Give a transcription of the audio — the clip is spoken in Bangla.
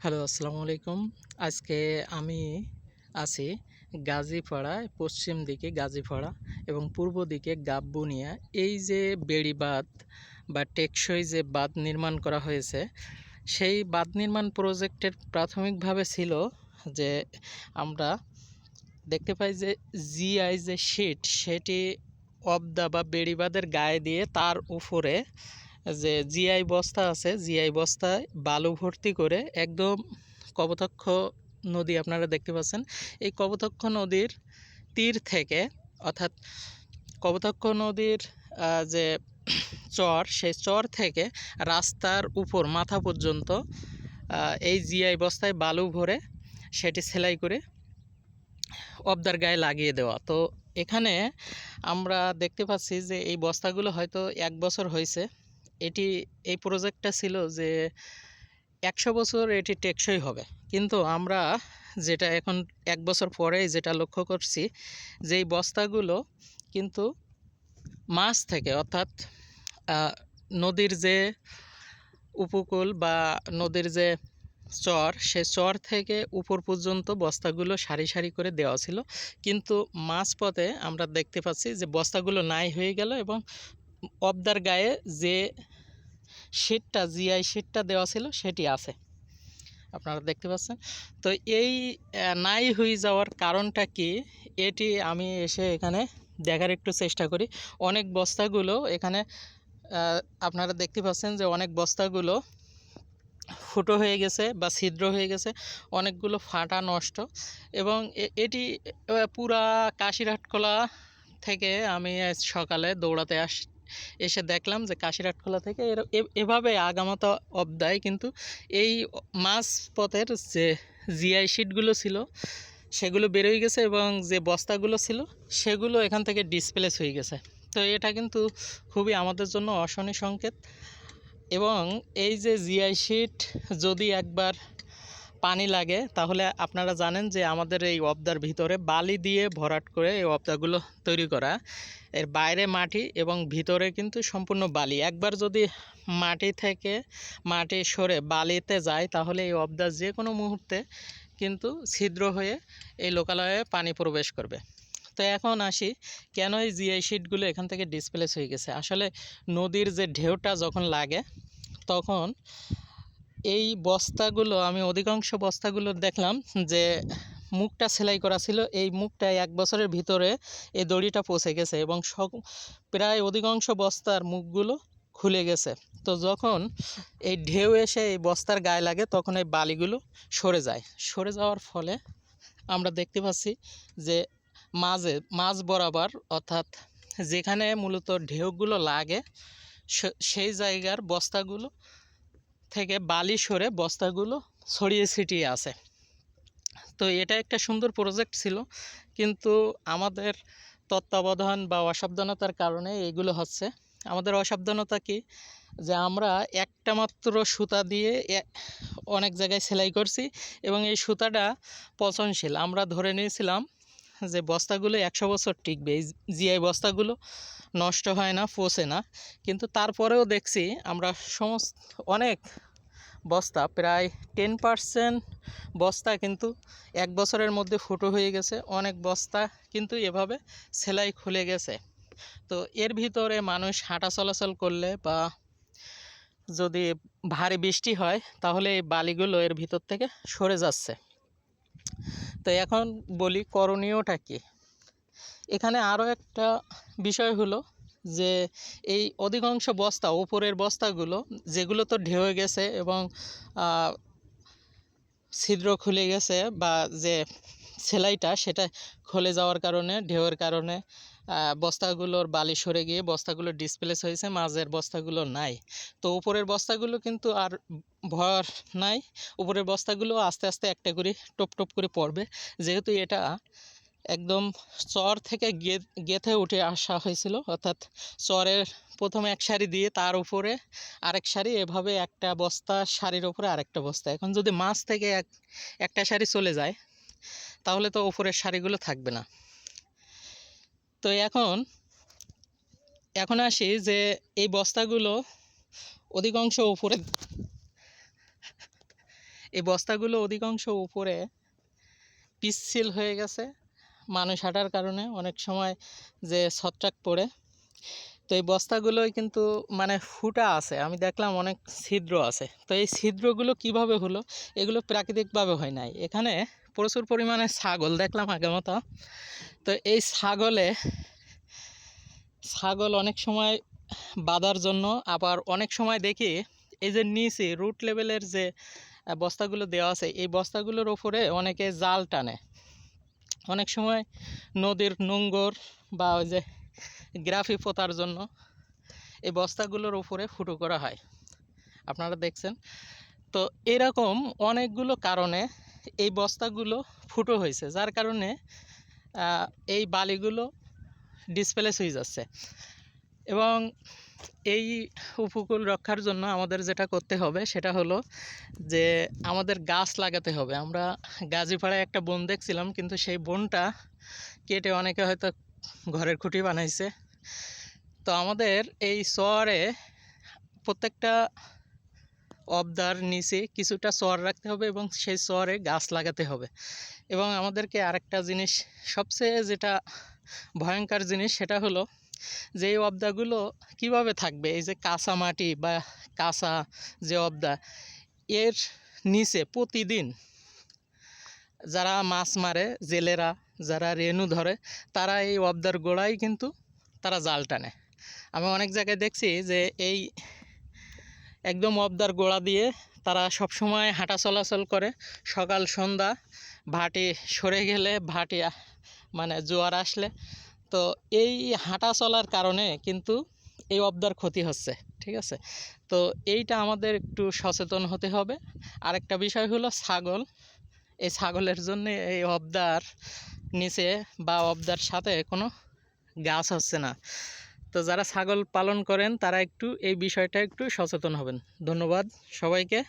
হ্যালো, আসসালামু আলাইকুম। আজকে আমি আছি গাজীপাড়ায় পশ্চিম দিকে গাজীপাড়া এবং পূর্ব দিকে গাববুনিয়া। এই যে বেড়িবাঁধ বা টেকসই যে বাঁধ নির্মাণ করা হয়েছে, সেই বাঁধ নির্মাণ প্রজেক্টের প্রাথমিকভাবে ছিল যে আমরা দেখতে পাই যে জিআই যে শিট, সেটি অবদা বা বেড়িবাঁধের গায়ে দিয়ে তার উপরে যে জিআই বস্তা আছে, জিআই বস্তায় বালু ভর্তি করে একদম কপোতাক্ষ নদী আপনারা দেখতে পাচ্ছেন। এই কপোতাক্ষ নদীর তীর থেকে, অর্থাৎ কপোতাক্ষ নদীর যে চর, সেই চর থেকে রাস্তার উপর, মাথা পর্যন্ত এই জিআই বস্তায় বালু ভরে সেটি সেলাই করে অবদার গায়ে লাগিয়ে দেওয়া। তো এখানে আমরা দেখতে পাচ্ছি যে এই বস্তাগুলো হয়তো এক বছর হয়েছে এটি, এই প্রজেক্টটা ছিল যে, একশো বছর এটি টেকসই হবে। কিন্তু আমরা যেটা এখন এক বছর পরে যেটা লক্ষ্য করছি যে এই বস্তাগুলো কিন্তু মাছ থেকে, অর্থাৎ নদীর যে উপকূল বা নদীর যে চর, সে চর থেকে উপর পর্যন্ত বস্তাগুলো সারি সারি করে দেওয়া ছিল। কিন্তু মাঝপথে আমরা দেখতে পাচ্ছি যে বস্তাগুলো নাই হয়ে গেল এবং অবদার গায়ে যে শিটটা জিআই শিটটা দেওয়া ছিল, সেটি আছে। আপনারা দেখতে পাচ্ছেন। তো এই নাই হয়ে যাওয়ার কারণটা কি? এটি আমি এসে এখানে দেখার একটু চেষ্টা করি। অনেক বস্তাগুলো এখানে আপনারা দেখতে পাচ্ছেন যে অনেক বস্তাগুলো ফুটো হয়ে গেছে বা ছিদ্র হয়ে গেছে, অনেকগুলো ফাটা নষ্ট এবং এটি পুরা কাশিরহাটখোলা থেকে আমি সকালে দৌড়াতে আস এসে দেখলাম যে কাশিরহাটখোলা থেকে এর- এভাবে আগামাতা অবদায়। কিন্তু এই মাছ পথের যে জিআই শিটগুলো ছিল, সেগুলো বেরোয় গেছে এবং যে বস্তাগুলো ছিল, সেগুলো এখান থেকে ডিসপ্লেস হয়ে গেছে। তো এটা কিন্তু খুবই আমাদের জন্য অশনি সংকেত। এবং এই যে জিআই শিট যদি একবার পানি লাগে, তাহলে আপনারা জানেন যে আমাদের এই অবদার ভিতরে বালি দিয়ে ভরাট করে এই অবদাগুলো তৈরি করা। এর বাইরে মাটি এবং ভিতরে কিন্তু সম্পূর্ণ বালি। একবার যদি মাটি থেকে মাটি সরে বালিতে যায়, তাহলে এই অবদা যে কোনো মুহূর্তে কিন্তু ছিদ্র হয়ে এই লোকালয়ে পানি প্রবেশ করবে। তো এখন আসি, কেন এই জিআই শিটগুলো এখান থেকে ডিসপ্লেস হয়ে গেছে? আসলে নদীর যে ঢেউটা যখন লাগে, তখন এই বস্তাগুলো, আমি অধিকাংশ বস্তাগুলো দেখলাম যে মুখটা সেলাই করা ছিল। এই মুখটা এক বছরের ভিতরে এই দড়িটা পচে গেছে এবং সব, প্রায় অধিকাংশ বস্তার মুখগুলো খুলে গেছে। তো যখন এই ঢেউ এসে এই বস্তার গায়ে লাগে, তখন এই বালিগুলো সরে যায়। সরে যাওয়ার ফলে আমরা দেখতে পাচ্ছি যে মাঝে, মাঝ বরাবর অর্থাৎ যেখানে মূলত ঢেউগুলো লাগে সেই জায়গার বস্তাগুলো থেকে বালি সরে বস্তাগুলো ছড়িয়ে ছিটিয়ে আছে। তো এটা একটা সুন্দর প্রজেক্ট ছিল, কিন্তু আমাদের তত্ত্বাবধান বা অসাবধানতার কারণে এগুলো হচ্ছে। আমাদের অসাবধানতা কি? যে আমরা একটা মাত্র সুতা দিয়ে অনেক জায়গায় সেলাই করছি এবং এই সুতাটা পচনশীল। আমরা ধরে নিয়েছিলাম যে বস্তাগুলো একশো বছর টিকবে, এই জিআই বস্তাগুলো। নষ্ট হয় না পচে না। কিন্তু তারপরেও দেখছি আমরা সমস্ত, অনেক বস্তা, প্রায় টেন পার্সেন্ট বস্তা কিন্তু এক বছরের মধ্যে ফুটো হয়ে গেছে। অনেক বস্তা কিন্তু এভাবে সেলাই খুলে গেছে। তো এর ভিতরে মানুষ হাঁটা চলাচল করলে বা যদি ভারী বৃষ্টি হয়, তাহলে এই বালিগুলো এর ভিতর থেকে সরে যাচ্ছে। তো এখন বলি করণীয়টা কী? এখানে আরও একটা বিষয় হলো যে এই অধিকাংশ বস্তা উপরের বস্তাগুলো, যেগুলো তো ঢেউয়ে গেছে এবং ছিদ্র খুলে গেছে বা যে সেলাইটা সেটা খুলে যাওয়ার কারণে, ঢেউয়ের কারণে বস্তাগুলোর বালি সরে গিয়ে বস্তাগুলো ডিসপ্লেস হয়েছে, মাঝের বস্তাগুলো নাই। তো উপরের বস্তাগুলো কিন্তু আর ভর নাই, উপরের বস্তাগুলো আস্তে আস্তে একটা করে টপ টপ করে পড়বে। যেহেতু এটা একদম চর থেকে গেথে উঠে আসা হয়েছিল। অর্থাৎ চরের প্রথম এক শাড়ি দিয়ে তার উপরে আরেক শাড়ি এভাবে একটা বস্তা শাড়ির উপরে আরেকটা বস্তা। এখন যদি মাছ থেকে এক, একটা শাড়ি চলে যায়, তাহলে তো উপরের শাড়িগুলো থাকবে না। তো এখন এখন আসি যে এই বস্তাগুলো অধিকাংশ উপরে, এই বস্তাগুলো অধিকাংশ উপরে পিচ্ছিল হয়ে গেছে। মানুষ হাঁটার কারণে অনেক সময় যে ছত্রাক পড়ে। তো এই বস্তাগুলোই কিন্তু মানে ফুটা আছে, আমি দেখলাম অনেক ছিদ্র আছে। তো এই ছিদ্রগুলো কীভাবে হলো? এগুলো প্রাকৃতিকভাবে হয় নাই। এখানে প্রচুর পরিমাণে ছাগল দেখলাম আগে মতো। তো এই ছাগলে, ছাগল অনেক সময় বাঁধার জন্য, আবার অনেক সময় দেখি এই যে নিচে রুট লেভেলের যে বস্তাগুলো দেওয়া আছে, এই বস্তাগুলোর ওপরে অনেকে জাল টানে। অনেক সময় নদীর নোঙ্গর বা ওই যে গ্রাফি পোতার জন্য এই বস্তাগুলোর উপরে ফুটো করা হয়। আপনারা দেখছেন? তো এরকম অনেকগুলো কারণে এই বস্তাগুলো ফুটো হয়েছে, যার কারণে এই বালিগুলো ডিসপ্লেস হয়ে যাচ্ছে। এবং এই উপকূল রক্ষার জন্য আমাদের যেটা করতে হবে, সেটা হলো যে আমাদের গাছ লাগাতে হবে। আমরা গাজীপাড়ায় একটা বন দেখছিলাম, কিন্তু সেই বনটা কেটে অনেকে হয়তো ঘরের খুঁটি বানাইছে। তো আমাদের এই শহরে প্রত্যেকটা অবদার নিচে কিছুটা চর রাখতে হবে এবং সেই চরে গাছ লাগাতে হবে। এবং আমাদেরকে আরেকটা জিনিস সবচেয়ে যেটা ভয়ঙ্কর জিনিস, সেটা হলো যে এই অবদাগুলো কীভাবে থাকবে? এই যে কাঁচা মাটি বা কাঁচা যে অবদা, এর নিচে প্রতিদিন যারা মাছ মারে, জেলেরা যারা রেনু ধরে, তারা এই অবদার গোড়ায় কিন্তু তারা জাল টানে। আমি অনেক জায়গায় দেখছি যে এই একদম অবদার গোড়া দিয়ে তারা সব সময় হাঁটা চলাচল করে। সকাল, সন্ধ্যা ভাটি সরে গেলে ভাটি মানে জোয়ার আসলে তো এই হাঁটা চলার কারণে কিন্তু এই অবদার ক্ষতি হচ্ছে, ঠিক আছে? তো এইটা আমাদের একটু সচেতন হতে হবে। আরেকটা বিষয় হলো ছাগল। এই ছাগলের জন্য এই অবদার নিচে বা অবদার সাথে কোনো গাছ হচ্ছে না। তো যারা ছাগল পালন করেন তারা একটু এই বিষয়টা একটু সচেতন হবেন। ধন্যবাদ সবাইকে।